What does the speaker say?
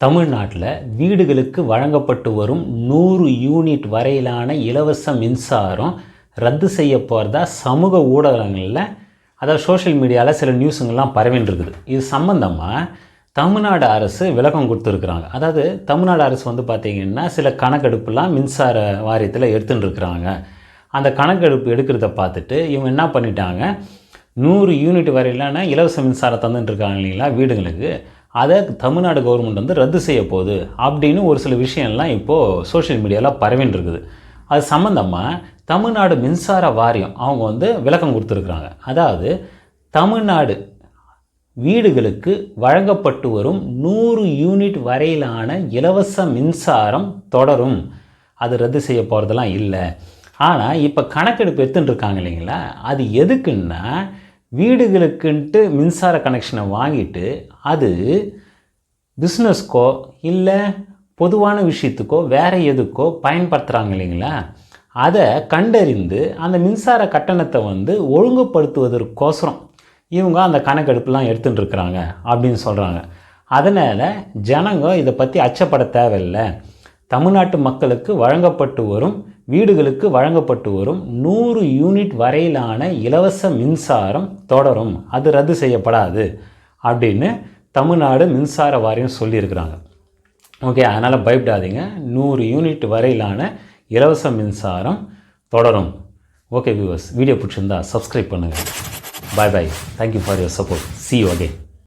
தமிழ்நாட்டில் வீடுகளுக்கு வழங்கப்பட்டு வரும் நூறு யூனிட் வரையிலான இலவச மின்சாரம் ரத்து செய்ய போகிறதா சமூக ஊடகங்களில் அதாவது சோஷியல் மீடியாவில் சில நியூஸுங்கள்லாம் பரவின்றிருக்குது. இது சம்மந்தமாக தமிழ்நாடு அரசு விளக்கம் கொடுத்துருக்குறாங்க. அதாவது தமிழ்நாடு அரசு வந்து பார்த்திங்கன்னா சில கணக்கெடுப்புலாம் மின்சார வாரியத்தில் எடுத்துட்டுருக்குறாங்க அந்த கணக்கெடுப்பு எடுக்கிறத பார்த்துட்டு இவங்க என்ன பண்ணிட்டாங்க? நூறு யூனிட் வரையிலான இலவச மின்சாரம் தந்துட்டு இருக்காங்க இல்லைங்களா வீடுங்களுக்கு அதை தமிழ்நாடு கவர்மெண்ட் வந்து ரத்து செய்ய போகுது அப்படின்னு ஒரு சில விஷயம்லாம் இப்போது சோஷியல் மீடியாவில் பரவின்னு இருக்குது அது சம்மந்தமாக தமிழ்நாடு மின்சார வாரியம் அவங்க வந்து விளக்கம் கொடுத்துருக்குறாங்க. அதாவது தமிழ்நாடு வீடுகளுக்கு வழங்கப்பட்டு வரும் நூறு யூனிட் வரையிலான இலவச மின்சாரம் தொடரும். அது ரத்து செய்ய போகிறதெல்லாம் இல்லை. ஆனால் இப்போ கணக்கெடுப்பு எடுத்துட்டு இருக்காங்க இல்லைங்களா? அது எதுக்குன்னா வீடுகளுக்குன்ட்டு மின்சார கனெக்ஷனை வாங்கிட்டு அது பிஸ்னஸ்க்கோ இல்லை பொதுவான விஷயத்துக்கோ வேறு எதுக்கோ பயன்படுத்துகிறாங்க இல்லைங்களா? அதை கண்டறிந்து அந்த மின்சார கட்டணத்தை வந்து ஒழுங்குபடுத்துவதற்கோசரம் இவங்க அந்த கணக்கெடுப்புலாம் எடுத்துகிட்டு இருக்கிறாங்க அப்படின்னு சொல்கிறாங்க அதனால் ஜனங்க இதை பற்றி அச்சப்பட தேவையில்லை. தமிழ்நாட்டு மக்களுக்கு வழங்கப்பட்டு வரும் வீடுகளுக்கு வழங்கப்பட்டு வரும் நூறு யூனிட் வரையிலான இலவச மின்சாரம் தொடரும். அது ரத்து செய்யப்படாது அப்படின்னு தமிழ்நாடு மின்சார வாரியம் சொல்லியிருக்கிறாங்க. ஓகே அதனால் பயப்படாதீங்க. நூறு யூனிட் வரையிலான இலவச மின்சாரம் தொடரும். ஓகே வியூவர்ஸ் வீடியோ பிடிச்சிருந்தா சப்ஸ்கிரைப் பண்ணுங்கள் bye bye thank you for your support see you again